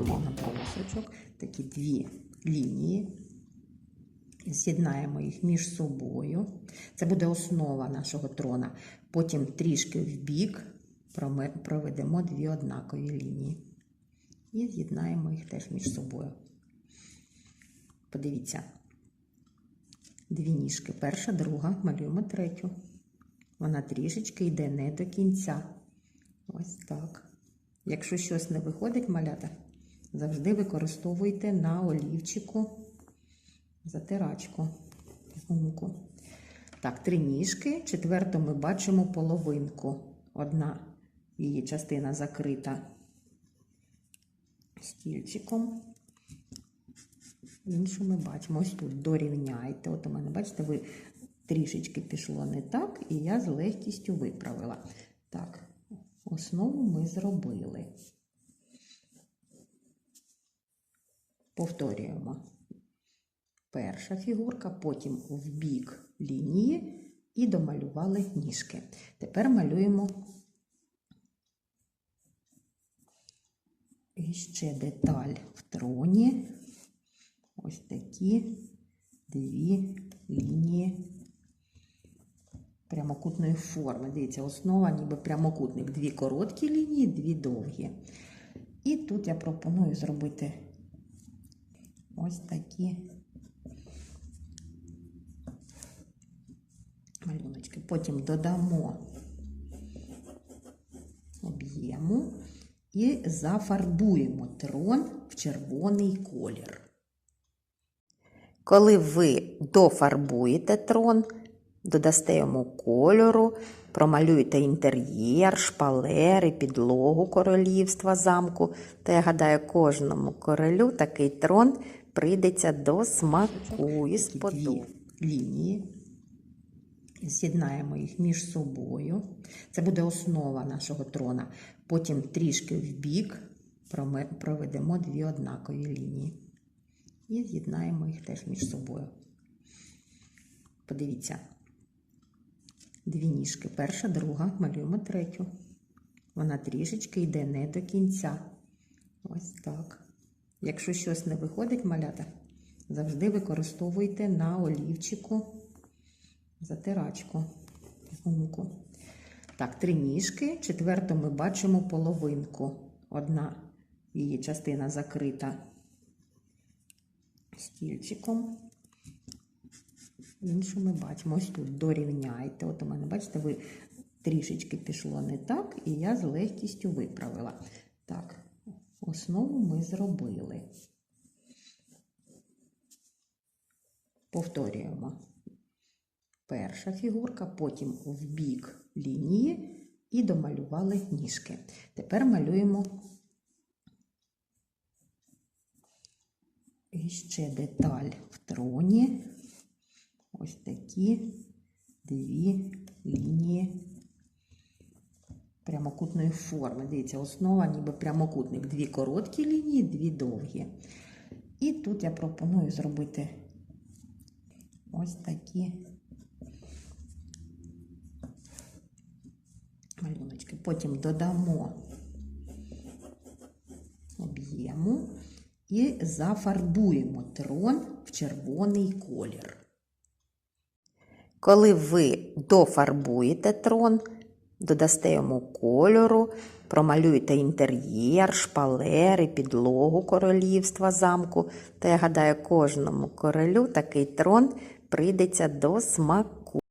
малюночок, такі дві лінії. З'єднаємо їх між собою. Це буде основа нашого трона. Потім трішки вбік проведемо дві однакові лінії. І з'єднаємо їх теж між собою. Подивіться. Дві ніжки. Перша, друга, малюємо третю. Вона трішечки йде не до кінця. Ось так. Якщо щось не виходить, малята, завжди використовуйте на олівчику затирачку. гумку. Так, три ніжки. Четверту ми бачимо половинку. Одна її частина закрита стільчиком. Іншу ми бачимо. Ось тут дорівняйте. От у мене, бачите, ви трішечки пішло не так, і я з легкістю виправила. Так, основу ми зробили. Повторюємо. Перша фігурка, потім в бік лінії і домалювали ніжки. Тепер малюємо ще деталь в троні. Ось такі дві лінії прямокутної форми. Дивіться, основа ніби прямокутник. Дві короткі лінії, дві довгі. І тут я пропоную зробити ось такі малюночки. Потім додамо об'єму і зафарбуємо трон в червоний колір. Коли ви дофарбуєте трон, додасте йому кольору, промалюєте інтер'єр, шпалери, підлогу королівства замку, то я гадаю, кожному королю такий трон прийдеться до смаку і сподобається. лінії. З'єднаємо їх між собою. Це буде основа нашого трона. Потім трішки вбік проведемо дві однакові лінії. І з'єднаємо їх теж між собою. Подивіться. Дві ніжки. Перша, друга, малюємо третю. Вона трішечки йде не до кінця. Ось так. Якщо щось не виходить, малята, завжди використовуйте на олівчику затирачку. гумку. Так, три ніжки. Четверту ми бачимо половинку. Одна її частина закрита стільчиком. Іншу ми бачимо. Ось тут дорівняйте. От у мене, бачите, ви трішечки пішло не так, і я з легкістю виправила. Так, основу ми зробили. Повторюємо. Перша фігурка, потім в бік лінії і домалювали ніжки. Тепер малюємо ще деталь в троні. Ось такі дві лінії прямокутної форми. Дивіться, основа ніби прямокутник. Дві короткі лінії, дві довгі. І тут я пропоную зробити ось такі малюночки. Потім додамо об'єму і зафарбуємо трон в червоний колір. Коли ви дофарбуєте трон, додасте йому кольору, промалюєте інтер'єр, шпалери, підлогу королівства замку, Та я гадаю, кожному королю такий трон прийдеться до смаку.